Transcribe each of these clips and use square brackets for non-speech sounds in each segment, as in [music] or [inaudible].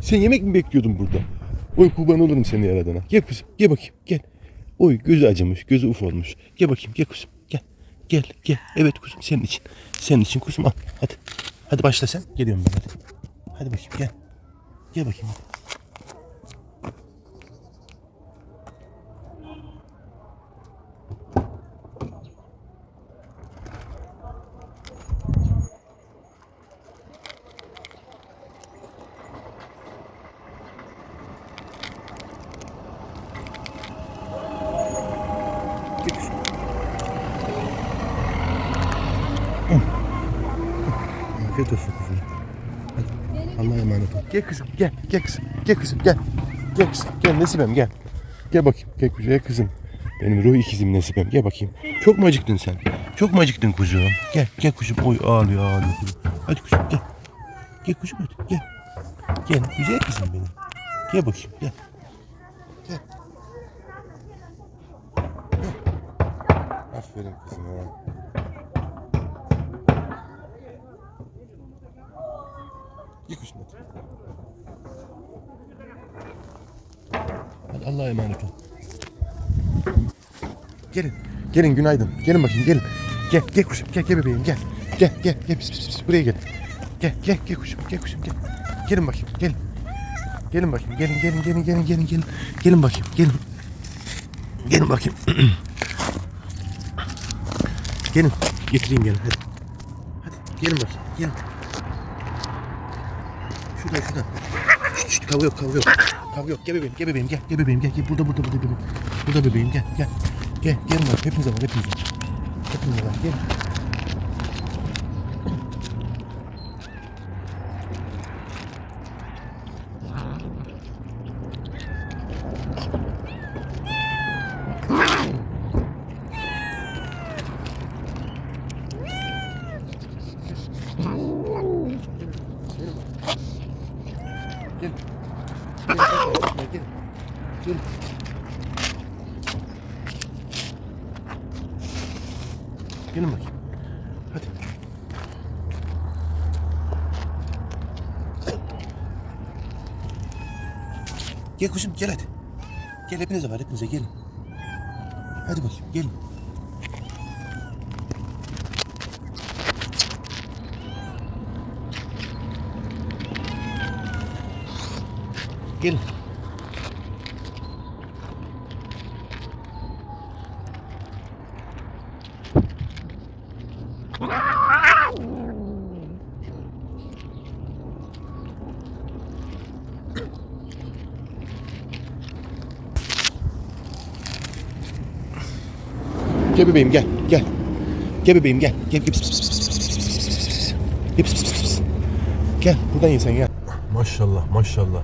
Sen yemek mi bekliyordun burada? Oy kurban olurum seni yaradana. Gel kuzum gel bakayım gel. Oy gözü acımış gözü uf olmuş. Gel bakayım gel kuzum gel. Gel gel. Evet kuzum senin için. Senin için kuzum al hadi. Hadi başla sen. Geliyorum ben hadi. Hadi bakayım gel. Gel bakayım hadi. Gel kuzum. Afiyet olsun kuzum. Hadi. Allah'a emanet ol. Gel kızım gel. Gel kızım. Gel kızım gel. Gel kızım. Gel Nesibem gel. Gel bakayım. Gel kuzum. Gel kızım. Benim ruh ikizim Nesibem. Gel bakayım. Çok mu acıktın sen? Çok mu acıktın kuzum? Gel. Gel kuzum. Oy ağlıyor ağlıyor kuzum. Hadi kuzum gel. Gel kuzum hadi gel. Gel. Güzel kızım benim. Gel bakayım gel. Gel. Gel. Aferin kızım ha. Gel kuzum hadi. Allah'a emanet ol. Gelin. Gelin günaydın. Gelin bakayım gelin. Gel gel kuşum gel gel bebeğim gel. Gel gel gel pis pis pis buraya gel. Gel gel gel kuşum gel kuşum gel. Gelin bakayım gelin. Gelin bakayım gelin gelin gelin gelin gelin gelin. Gelin bakayım gelin. Gelin bakayım. [clears throat] gelin getireyim gelin hadi. Hadi gelin bakayım gelin. Şurada şurada. Şşt, şşt, kavga yok kavga yok. Kavga yok. Gel bebeğim gel bebeğim gel. Gel bebeğim gel. gel. Burada burada burada bebeğim. Burada bebeğim gel gel. Gel gelin bak hepinize var hepinize. Hepinize var gel. Gel. Gel, gel, gel, gel. Gel. Gelin bakayım. Hadi. Gel kuzum gel hadi. Gel hepinize var hepinize gelin. Hadi bakayım gelin. Gelin. Gel bebeğim gel. Gel. Gel bebeğim gel. Gel. Gel. Gel. Gel. Buradan insan gel. Maşallah maşallah.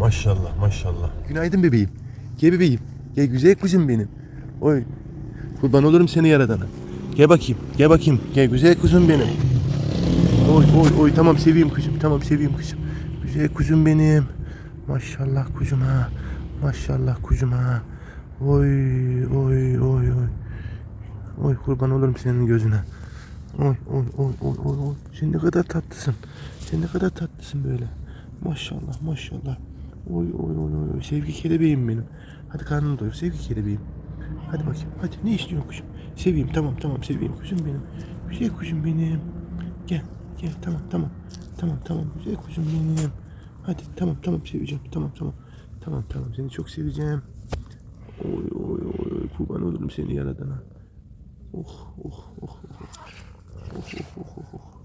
Maşallah maşallah. Günaydın bebeğim. Gel bebeğim. Gel güzel kuzum benim. Oy. Kurban olurum seni yaradana. Gel bakayım. Gel bakayım. Gel güzel kuzum benim. Oy oy oy tamam seveyim kuzum. Tamam seveyim kuzum. Güzel kuzum benim. Maşallah kuzum ha. Maşallah kuzum ha. Oy oy oy oy. Oy kurban olurum senin gözüne. Oy oy oy oy oy oy. Sen ne kadar tatlısın. Sen ne kadar tatlısın böyle. Maşallah maşallah. Oy oy oy oy. Sevgi kelebeğim benim. Hadi karnını doyur. Sevgi kelebeğim. Hadi bakayım. Hadi ne istiyorsun kuşum? Seveyim tamam tamam seveyim kuşum benim. Güzel kuşum benim. Gel gel tamam tamam. Tamam tamam güzel kuşum benim. Hadi tamam tamam seveceğim. Tamam tamam. Tamam tamam seni çok seveceğim. Oy oy oy kurban olurum seni yaradana. Oh oh oh oh. Oh oh oh.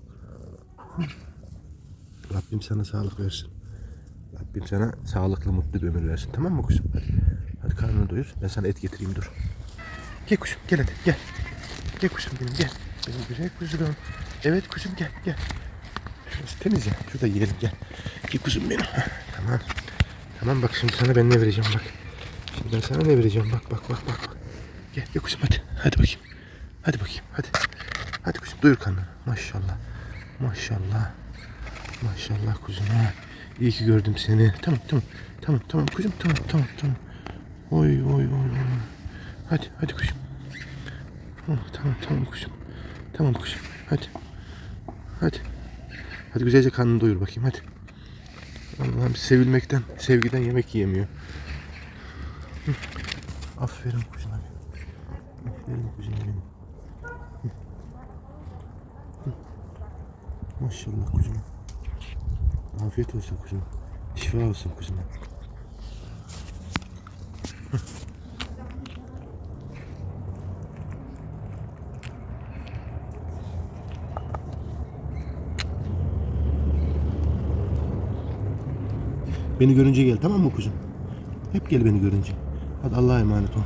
Rabbim sana sağlık versin. Rabbim sana sağlıklı mutlu bir ömür versin. Tamam mı kuşum? Hadi, karnını doyur. Ben sana et getireyim dur. Gel kuşum gel hadi gel. Gel kuşum benim gel. Benim güzel kuzum. Evet kuşum gel gel. Şurası temiz ya. Şurada yiyelim gel. Gel kuzum benim. Tamam. Tamam bak şimdi sana ben ne vereceğim bak. Şimdi ben sana ne vereceğim bak bak bak bak. Gel gel kuzum hadi. Hadi bakayım. Hadi bakayım hadi. Hadi kuzum doyur karnını. Maşallah. Maşallah. Maşallah kuzum ha. İyi ki gördüm seni. Tamam tamam. Tamam tamam kuzum tamam tamam tamam. Oy oy oy oy. Hadi hadi kuzum. Oh, tamam tamam kuzum. Tamam kuzum. Hadi. Hadi. Hadi güzelce karnını doyur bakayım hadi. Allah'ım sevilmekten, sevgiden yemek yiyemiyor. Hı. Aferin kuzum. Aferin kuzum benim. Hı. Hı. Maşallah kuzum. Afiyet olsun kuzum. Şifa olsun kuzum. Beni görünce gel tamam mı kuzum? Hep gel beni görünce. Hadi Allah'a emanet ol.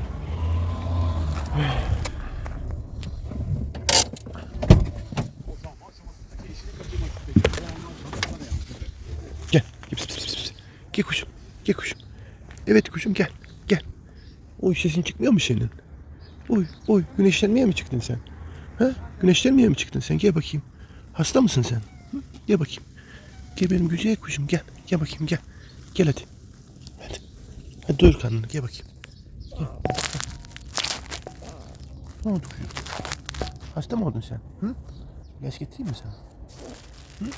Gel. Gel, pis, pis, pis, pis. Gel kuşum. Gel kuşum. Evet kuşum gel. Gel. Oy sesin çıkmıyor mu senin? Oy oy güneşlenmeye mi çıktın sen? Ha? Güneşlenmeye mi çıktın sen? Gel bakayım. Hasta mısın sen? Hı? Gel bakayım. Gel benim güzel kuşum gel. Gel bakayım gel. Gel hadi. Hadi. Hadi doyur karnını gel bakayım. Gel. Ne oldu kuşum? Hasta mı oldun sen? Hı? İlaç getireyim mi sana? Hı?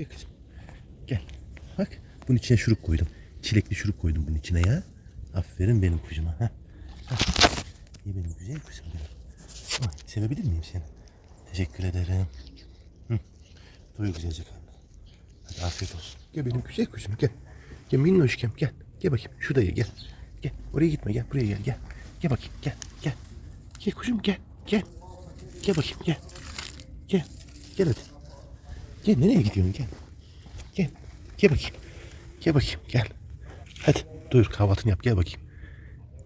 Gel kızım. Gel. Bak bunun içine şurup koydum. Çilekli şurup koydum bunun içine ya. Aferin benim kuzuma. Ha. İyi benim güzel kuzum benim. Ay, sevebilir miyim seni? Teşekkür ederim. Hı. Doyu güzelce karnı. Hadi afiyet olsun. Gel benim güzel kuzum gel. Gel minnoşkem gel. Gel bakayım şuraya gel. Gel oraya gitme gel buraya gel gel. Gel bakayım gel gel. Gel kuzum gel gel. Gel bakayım gel. Gel. Gel hadi. Gel nereye gidiyorsun gel. Gel. Gel bakayım. Gel bakayım gel. Hadi dur kahvaltını yap gel bakayım.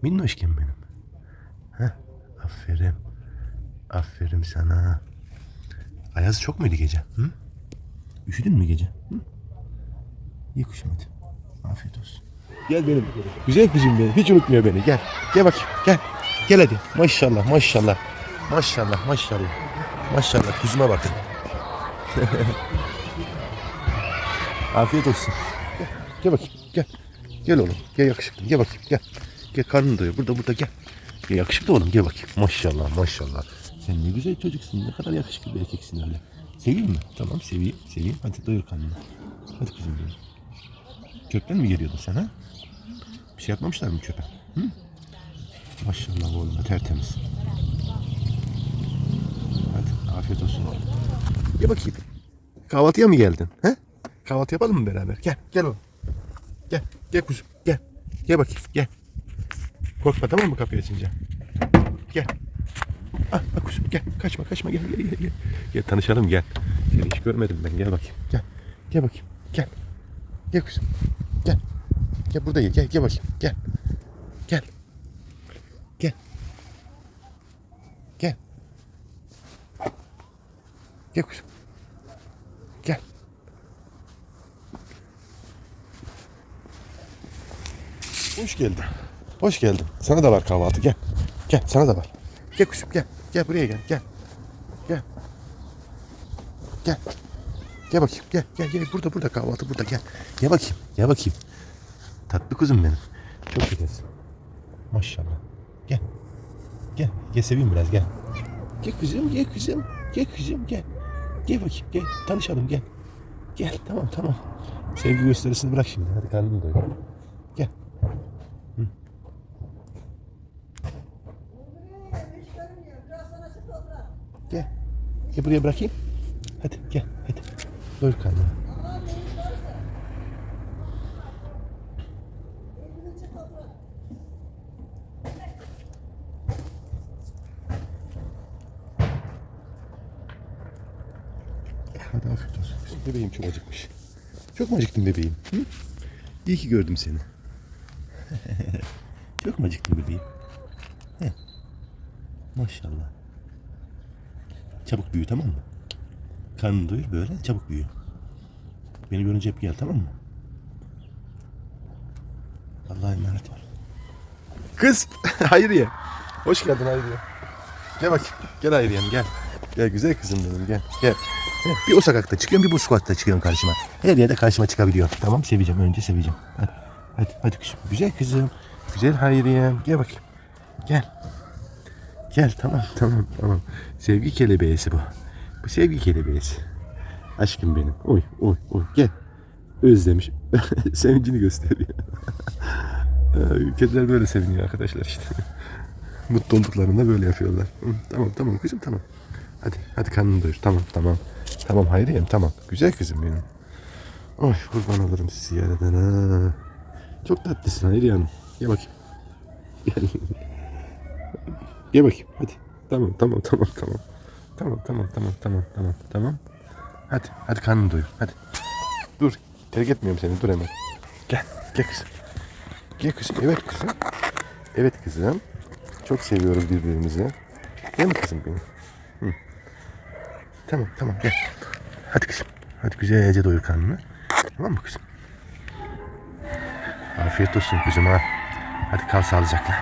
Minnoşken benim. Ha, aferin. Aferin sana. Ayaz çok muydu gece? Hı? Üşüdün mü gece? Hı? İyi kuşum hadi. Afiyet olsun. Gel benim. Güzel kuzum benim. Hiç unutmuyor beni. Gel. Gel bakayım. Gel. Gel hadi. Maşallah maşallah. Maşallah maşallah. Maşallah kuzuma bakın. [laughs] Afiyet olsun. Gel, gel bakayım. Gel. Gel oğlum. Gel yakışıklı. Gel bakayım. Gel. Gel karnın doyuyor. Burada burada gel. Gel yakışıklı oğlum. Gel bakayım. Maşallah maşallah. Sen ne güzel çocuksun. Ne kadar yakışıklı bir erkeksin öyle. Seveyim mi? Tamam seveyim. Seveyim. Hadi doyur karnını. Hadi kızım benim. Kökten mi geliyordun sen ha? Bir şey yapmamışlar mı çöpe? Hı? Maşallah oğlum tertemiz. Hadi afiyet olsun oğlum. Gel bakayım. Kahvaltıya mı geldin? He? Kahvaltı yapalım mı beraber? Gel, gel oğlum. Gel, gel kuzum, gel. Gel bakayım, gel. Korkma tamam mı kapıyı açınca? Gel. Ah, ah kuzum gel. Kaçma, kaçma. Gel, gel, gel. Gel, gel tanışalım gel. Seni hiç görmedim ben. Gel bakayım. Gel. Gel bakayım. Gel. Gel kuzum. Gel. Gel burada gel. Gel, gel bakayım. Gel. Gel. Gel. Gel kuzum. Gel. Hoş geldin. Hoş geldin. Sana da var kahvaltı. Gel. Gel sana da var. Gel kuşum gel. Gel buraya gel. Gel. Gel. Gel. Gel bakayım. Gel. Gel gel. Burada burada kahvaltı burada. Gel. Gel bakayım. Gel bakayım. Tatlı kuzum benim. Çok güzelsin. Maşallah. Gel. Gel. Gel seveyim biraz gel. Gel kızım gel kızım. Gel kızım gel. Gel bakayım gel. Tanışalım gel. Gel tamam tamam. Sevgi gösterisini bırak şimdi. Hadi karnını doyur. Gel. Gel. Gel buraya bırakayım. Hadi gel hadi. Doyur karnını. Hadi afiyet olsun. Bebeğim çok acıkmış. Çok mu acıktın bebeğim? Hı? İyi ki gördüm seni. [laughs] çok mu acıktın bebeğim? Heh. Maşallah. Çabuk büyü tamam mı? Karnını doyur böyle çabuk büyü. Beni görünce hep gel tamam mı? Allah'a emanet ol. Kız [laughs] Hayriye. Hoş geldin Hayriye. Gel bak. Gel Hayriye'm gel. Gel güzel kızım benim gel. Gel. Bir o sokakta çıkıyorum bir bu sokakta çıkıyorum karşıma. Her yerde karşıma çıkabiliyor. Tamam seveceğim önce seveceğim. Hadi. Hadi, hadi kızım. Güzel kızım. Güzel Hayriye'm. Gel bakayım. Gel. Gel tamam tamam tamam. Sevgi kelebeğisi bu. Bu sevgi kelebeğisi. Aşkım benim. Oy oy oy gel. Özlemiş. [laughs] Sevincini gösteriyor. Kediler böyle seviniyor arkadaşlar işte. Mutlu olduklarında böyle yapıyorlar. Tamam tamam kızım tamam. Hadi hadi karnını doyur. Tamam tamam. Tamam Hayriyem tamam. Güzel kızım benim. Oy kurban olurum sizi yaradan ha. Çok tatlısın Hayriye Hanım. Gel bakayım. Gel. Gel bakayım hadi. Tamam tamam tamam tamam. Tamam tamam tamam tamam tamam tamam. Hadi hadi karnını doyur hadi. Dur terk etmiyorum seni dur hemen. Gel gel kızım. Gel kızım evet kızım. Evet kızım. Çok seviyoruz birbirimizi. Değil mi kızım benim? Hı. Tamam tamam gel. Hadi kızım. Hadi güzelce doyur karnını. Tamam mı kızım? Afiyet olsun kızım ha. Hadi kal sağlıcakla.